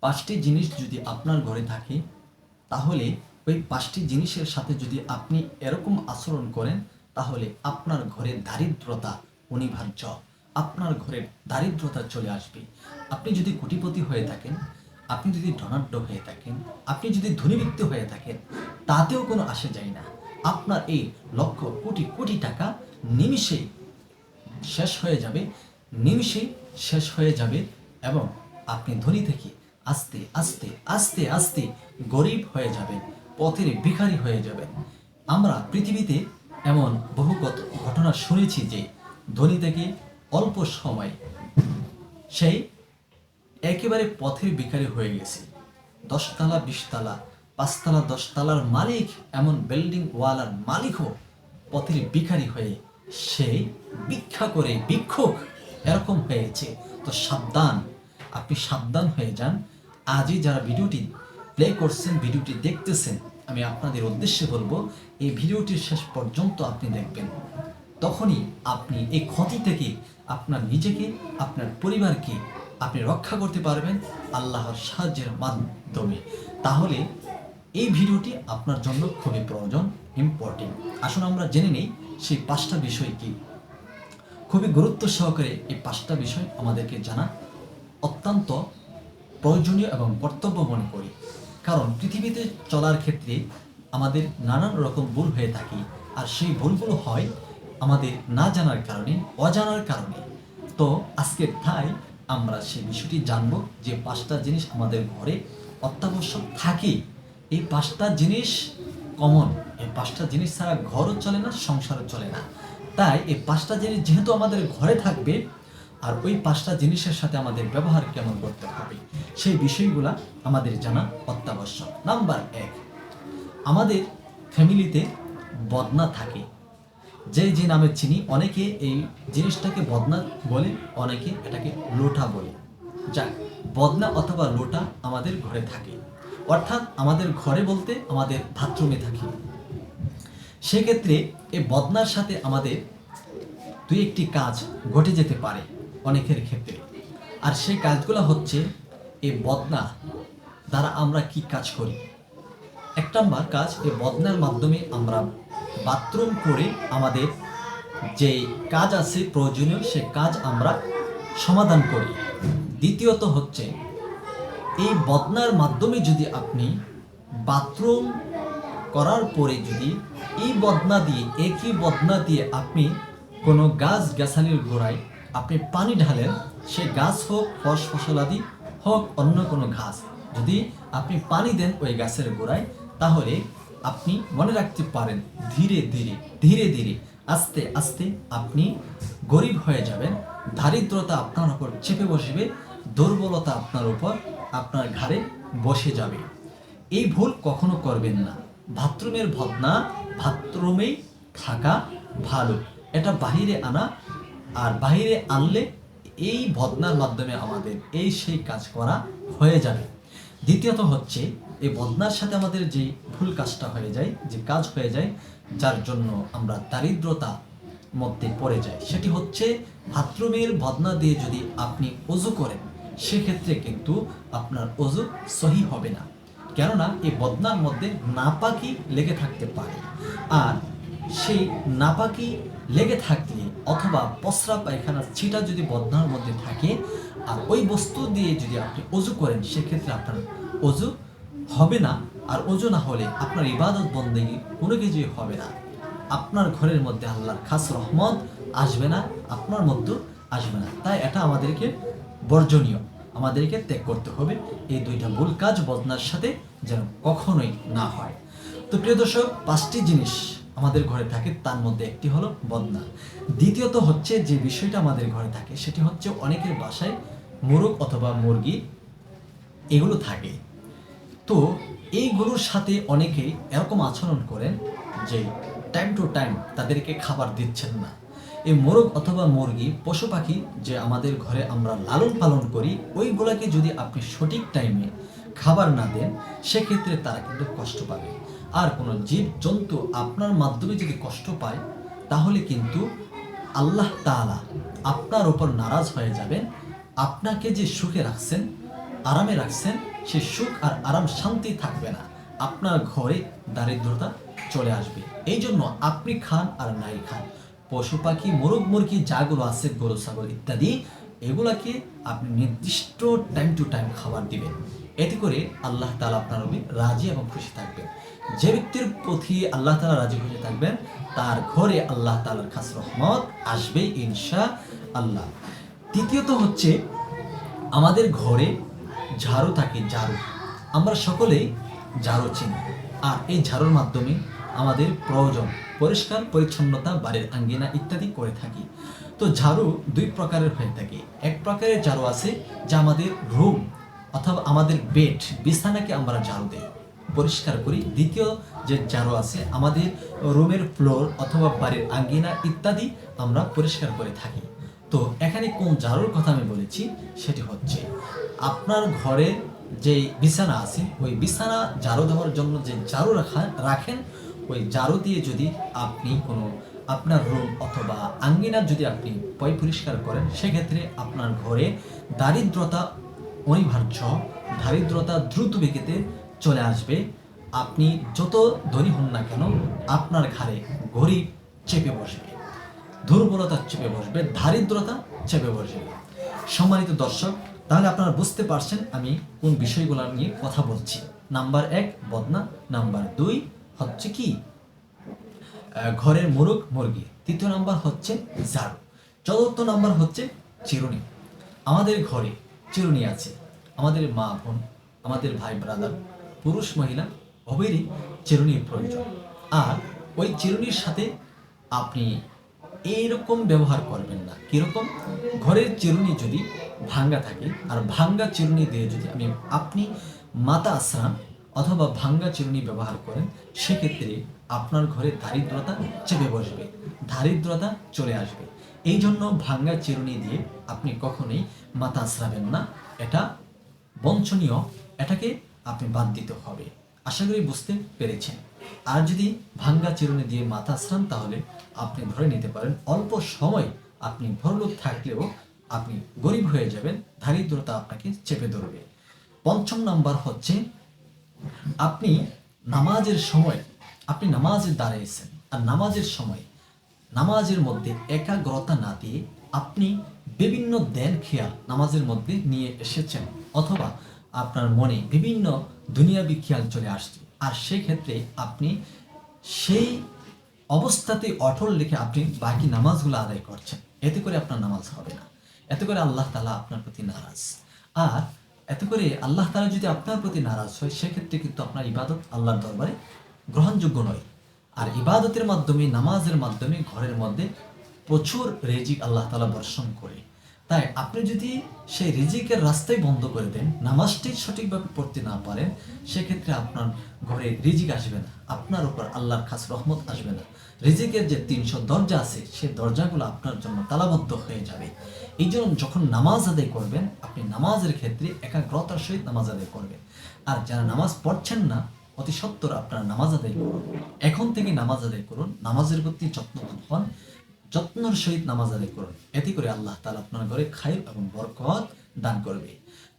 পাঁচটি জিনিস যদি আপনার ঘরে থাকে, তাহলে ওই পাঁচটি জিনিসের সাথে যদি আপনি এরকম আচরণ করেন, তাহলে আপনার ঘরে দারিদ্রতা অনিবার্য। আপনার ঘরের দারিদ্রতা চলে আসবে। আপনি যদি কোটিপতি হয়ে থাকেন, আপনি যদি ধনাঢ্য হয়ে থাকেন, আপনি যদি ধনীবৃত্তি হয়ে থাকেন, তাতেও কোনো আসে যায় না। আপনার এই লক্ষ, কোটি কোটি টাকা নিমিষেই শেষ হয়ে যাবে নিমিষেই শেষ হয়ে যাবে এবং আপনি ধনী থেকে আস্তে আস্তে আস্তে আস্তে গরিব হয়ে যাবেন, পথের ভিখারি হয়ে যাবেন। আমরা পৃথিবীতে এমন বহু ঘটনা শুনেছি যে ধনী থেকে অল্প সময় সেই একেবারে পথের ভিখারি হয়ে গেছে। দশতলা, বিশতলা, পাঁচতলা, দশতলার মালিক, এমন বিল্ডিং ওয়ালার মালিকও পথের ভিখারি হয়ে সেই ভিক্ষা করে ভিক্ষুক এরকম হয়েছে। তো সাবধান, আপনি সাবধান হয়ে যান। আজই যারা ভিডিওটি প্লে করছেন, ভিডিওটি দেখতেছেন, আমি আপনাদের উদ্দেশ্যে বলব, এই ভিডিওটির শেষ পর্যন্ত আপনি দেখবেন। তখনই আপনি এই ক্ষতি থেকে আপনার নিজেকে, আপনার পরিবারকে আপনি রক্ষা করতে পারবেন আল্লাহর সাহায্যের মাধ্যমে। তাহলে এই ভিডিওটি আপনার জন্য খুবই প্রয়োজন ইম্পর্টেন্ট আসুন আমরা জেনে নিই সেই পাঁচটা বিষয় কি। খুবই গুরুত্ব সহকারে এই পাঁচটা বিষয় আমাদেরকে জানা। অত্যন্ত প্রয়োজনীয় এবং কর্তব্য মনে করি। কারণ পৃথিবীতে চলার ক্ষেত্রে আমাদের নানান রকম ভুল হয়ে থাকে, আর সেই ভুলগুলো হয় আমাদের না জানার কারণে, অজানার কারণে। তো আজকের তাই আমরা সেই বিষয়টি জানব যে পাঁচটা জিনিস আমাদের ঘরে অত্যাবশ্যক থাকে। এই পাঁচটা জিনিস কমন এই পাঁচটা জিনিস ছাড়া ঘরও চলে না, সংসারও চলে না। তাই এই পাঁচটা জিনিস যেহেতু আমাদের ঘরে থাকবে আর ওই পাঁচটা জিনিসের সাথে আমাদের ব্যবহার কেমন করতে হবে? সেই বিষয়গুলা আমাদের জানা অত্যাবশ্যক। নাম্বার এক, আমাদের ফ্যামিলিতে বদনা থাকে। যে যে নামে চিনি অনেকে এই জিনিসটাকে বদনা বলে, অনেকে এটাকে লোটা বলে। যাক, বদনা অথবা লোটা আমাদের ঘরে থাকে। অর্থাৎ আমাদের ঘরে বলতে আমাদের বাথরুমে থাকে। সেক্ষেত্রে এই বদনার সাথে আমাদের দুই একটি কাজ ঘটে যেতে পারে। অনেকের ক্ষেত্রে। আর সেই কাজগুলো হচ্ছে এই বদনা, দ্বারা আমরা কি কাজ করি? এক নম্বর কাজ, এই বদনার মাধ্যমে আমরা বাথরুম করে আমাদের যে কাজ আছে প্রয়োজনীয়, সে কাজ আমরা সমাধান করি। দ্বিতীয়ত হচ্ছে, এই বদনার মাধ্যমে যদি আপনি বাথরুম করার পরে যদি এই বদনা দিয়ে, একই বদনা দিয়ে আপনি কোনো গাছ গাছালির গোড়ায় আপনি পানি ঢালেন, সে গাছ হোক, ফস ফসলাদি হোক, অন্য কোনো ঘাস। যদি আপনি পানি দেন ওই গাছের গোড়ায়, তাহলে আপনি মনে রাখতে পারেন, ধীরে ধীরে ধীরে ধীরে, আস্তে আস্তে আপনি গরিব হয়ে যাবেন, দারিদ্রতা আপনার উপর চেপে বসবে, দুর্বলতা আপনার উপর আপনার ঘাড়ে বসে যাবে। এই ভুল কখনো করবেন না। বাথরুমের ভদনা বাথরুমেই থাকা ভালো। এটা বাহিরে আনা আর বাহিরে আনলে এই বদনার মাধ্যমে আমাদের এই সেই কাজ করা হয়ে যাবে। দ্বিতীয়ত হচ্ছে, এই বদনার সাথে আমাদের যে ভুল কাজটা হয়ে যায়, যে কাজ হয়ে যায়, যার জন্য আমরা দারিদ্রতা মধ্যে পড়ে যায় সেটি হচ্ছে বাথরুমের বদনা দিয়ে যদি আপনি অজু করেন, সেক্ষেত্রে কিন্তু আপনার অজু সহি হবে না। কেননা, এই বদনার মধ্যে নাপাকি লেগে থাকতে পারে। আর সেই নাপাকি লেগে থাকলে অথবা পসরা পায়খানার ছিটা যদি বদনার মধ্যে থাকে, আর ওই বস্তু দিয়ে যদি আপনি অজু করেন, সেক্ষেত্রে আপনার অজু হবে না। আর অজু না হলে আপনার ইবাদত বন্দেগি কোনো কিছুই হবে না। আপনার ঘরের মধ্যে আল্লাহর খাস রহমত আসবে না, আপনার মধ্যে আসবে না। তাই এটা আমাদেরকে বর্জনীয়, আমাদেরকে ত্যাগ করতে হবে। এই দুইটা ভুল কাজ বদনার সাথে যেন কখনোই না হয়। তো প্রিয় দর্শক, পাঁচটি জিনিস আমাদের ঘরে থাকে, তার মধ্যে একটি হলো বদনা। দ্বিতীয়ত হচ্ছে যে বিষয়টা আমাদের ঘরে থাকে, সেটি হচ্ছে অনেকের বাসায় মোরগ অথবা মুরগি এগুলো থাকে। তো এইগুলোর সাথে অনেকে এরকম আচরণ করেন যে টাইম টু টাইম তাদেরকে খাবার দিচ্ছেন না। এই মোরগ অথবা মুরগি, পশু পাখি যে আমাদের ঘরে আমরা লালন পালন করি, ওইগুলোকে যদি আপনি সঠিক টাইমে খাবার না দেন, সেক্ষেত্রে তারা কিন্তু কষ্ট পাবে। আর কোনো জীব জন্তু আপনার মাধ্যমে যদি কষ্ট পায়, তাহলে কিন্তু আল্লাহ তাআলা আপনার ওপর নারাজ হয়ে যাবেন। আপনাকে যে সুখে রাখছেন, আরামে রাখছেন, সে সুখ আর আরাম শান্তি থাকবে না। আপনার ঘরে দারিদ্রতা চলে আসবে। এই জন্য আপনি খান আর নাই খান। পশু পাখি, মোরগ মুরগি যাগুলো আছে, গরু, ছাগল ইত্যাদি এগুলাকে আপনি নির্দিষ্ট টাইম টু টাইম খাবার দিবেন। এতে করে আল্লাহ তালা আপনার উপরে রাজি এবং খুশি থাকবেন। যে ব্যক্তির প্রতি আল্লাহ তালা রাজি খুশি থাকবেন, তার ঘরে আল্লাহ তালার খাস রহমত আসবে ইনশা আল্লাহ তৃতীয়ত হচ্ছে, আমাদের ঘরে ঝাড়ু থাকে ঝাড়ু। আমরা সকলেই ঝাড়ু চিনি। আর এই ঝাড়ুর মাধ্যমে আমাদের প্রয়োজন, পরিষ্কার পরিচ্ছন্নতা, বাড়ির আঙ্গিনা ইত্যাদি করে থাকি। তো ঝাড়ু দুই প্রকারের হয়ে থাকে। এক প্রকারের ঝাড়ু আছে যা আমাদের রুম অথবা আমাদের বেড বিছানাকে আমরা ঝাড়ু দিই, পরিষ্কার করি। দ্বিতীয় যে ঝাড়ু আছে, আমাদের রুমের ফ্লোর অথবা বাড়ির আঙ্গিনা ইত্যাদি আমরা পরিষ্কার করে থাকি। তো এখানে কোন ঝাড়ুর কথা আমি বলেছি সেটি হচ্ছে আপনার ঘরে যে বিছানা আছে, ওই বিছানা ঝাড়ু দেওয়ার জন্য যে ঝাড়ু রাখা, রাখেন, ওই ঝাড়ু দিয়ে যদি আপনি কোনো আপনার রুম অথবা আঙ্গিনার যদি আপনি পয় পরিষ্কার করেন, সেক্ষেত্রে আপনার ঘরে দারিদ্রতা অনিবার্য, দারিদ্রতা দ্রুত বেগেতে চলে আসবে। আপনি যত ধনী হন না কেন, আপনার ঘাড়ে গরিব চেপে বসবে। দুর্বলতা চেপে বসবে, দারিদ্রতা চেপে বসবে। সম্মানিত দর্শক, তাহলে আপনারা বুঝতে পারছেন আমি কোন বিষয়গুলো নিয়ে কথা বলছি। নাম্বার এক, বদনা। নাম্বার দুই, হচ্ছে কি? ঘরের মোরগ মুরগি। তৃতীয় নাম্বার হচ্ছে ঝাড়ু। চতুর্থ নাম্বার হচ্ছে চিরুনি। আমাদের ঘরে চিরুনি আছে। আমাদের মা বোন, আমাদের ভাই ব্রাদার পুরুষ মহিলা, উভয়েরই চিরুনির প্রয়োজন। আর ওই চিরুনির সাথে আপনি এইরকম ব্যবহার করবেন না। কীরকম? ঘরের চিরুনি যদি ভাঙ্গা থাকে, আর ভাঙ্গা চিরুনি দিয়ে যদি আমি আপনি মাতা আশ্রাম অথবা ভাঙ্গা চিরুনি ব্যবহার করেন, সেক্ষেত্রে আপনার ঘরে দারিদ্রতা চেপে বসবে, দারিদ্রতা চলে আসবে। এই জন্য ভাঙ্গা চিরুনি দিয়ে আপনি কখনোই মাথা আশ্রাবেন না। এটা বঞ্চনীয়, এটাকে আপনি বাদ দিতে হবে। আশা করি বুঝতে পেরেছেন। আর যদি ভাঙ্গা চিরুনি দিয়ে মাথা আশ্রান তাহলে আপনি ধরে নিতে পারেন, অল্প সময় আপনি ভরলোক থাকলেও আপনি গরিব হয়ে যাবেন, দারিদ্রতা আপনাকে চেপে ধরবে। পঞ্চম নাম্বার হচ্ছে আপনি নামাজের সময়, আপনি নামাজে দাঁড়িয়েছেন আর নামাজের সময়, নামাজের মধ্যে একাগ্রতা না দিয়ে আপনি বিভিন্ন দেন খেয়াল নামাজের মধ্যে নিয়ে এসেছেন। অথবা আপনার মনে বিভিন্ন দুনিয়াবি খেয়াল চলে আসছে। আর সেক্ষেত্রে আপনি সেই অবস্থাতে অটল রেখে আপনি বাকি নামাজগুলো আদায় করছেন। এতে করে আপনার নামাজ হবে না। এতে করে আল্লাহ তালা আপনার প্রতি নারাজ। আর এতে করে আল্লাহ তালা যদি আপনার প্রতি নারাজ হয়, সেক্ষেত্রে কিন্তু আপনার ইবাদত আল্লাহর দরবারে গ্রহণযোগ্য নয়। আর ইবাদতের মাধ্যমে, নামাজের মাধ্যমে, ঘরের মধ্যে প্রচুর রেজিক আল্লাহ তালা বর্ষণ করে। তাই আপনি যদি সেই রিজিকের রাস্তাই বন্ধ করে দেন, নামাজটি সঠিকভাবে পড়তে না পারেন, সেক্ষেত্রে আপনার ঘরে রিজিক আসবে না, আপনার উপর আল্লাহর খাস রহমত আসবে না। রিজিকের যে তিনশো দরজা আছে, সেই দরজাগুলো আপনার জন্য তালাবদ্ধ হয়ে যাবে। এই জন্য যখন নামাজ আদায় করবেন, আপনি নামাজের ক্ষেত্রে একাগ্রতার সহিত নামাজ আদায় করবেন। আর যারা নামাজ পড়ছেন না, অতি সত্তর আপনার নামাজ আদায় করুন। এখন থেকে নামাজ আদায় করুন, নামাজের প্রতি যত্নবান হন, যত্নর সহিত নামাজ আদায় করুন। এতে করে আল্লাহ তালা আপনার ঘরে খায় এবং বরকত দান করবে।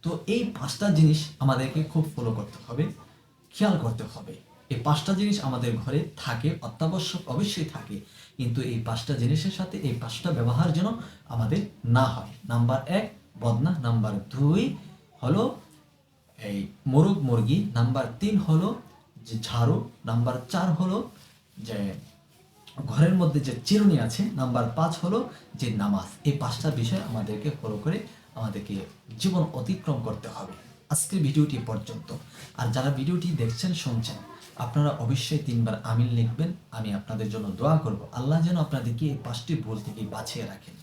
তো এই পাঁচটা জিনিস আমাদেরকে খুব ফলো করতে হবে, খেয়াল করতে হবে। এই পাঁচটা জিনিস আমাদের ঘরে থাকে, অত্যাবশ্যক অবশ্যই থাকে। কিন্তু এই পাঁচটা জিনিসের সাথে এই পাঁচটা ব্যবহার যেন আমাদের না হয়। নাম্বার এক, বদনা। নাম্বার দুই হলো এই মোরগ মুরগি। নাম্বার তিন হলো যে ঝাড়ু। নাম্বার চার হলো যে ঘরের মধ্যে যে চিরুনি আছে। নাম্বার পাঁচ হলো যে নামাজ। এই পাঁচটা বিষয় আমাদেরকে ফলো করে আমাদেরকে জীবন অতিক্রম করতে হবে। আজকের ভিডিওটি পর্যন্ত। আর যারা ভিডিওটি দেখছেন, শুনছেন আপনারা অবশ্যই তিনবার আমিন লিখবেন, আমি আপনাদের জন্য দোয়া করব। আল্লাহ যেন আপনাদেরকে এই পাঁচটি ভুল থেকে বাঁচিয়ে রাখেন।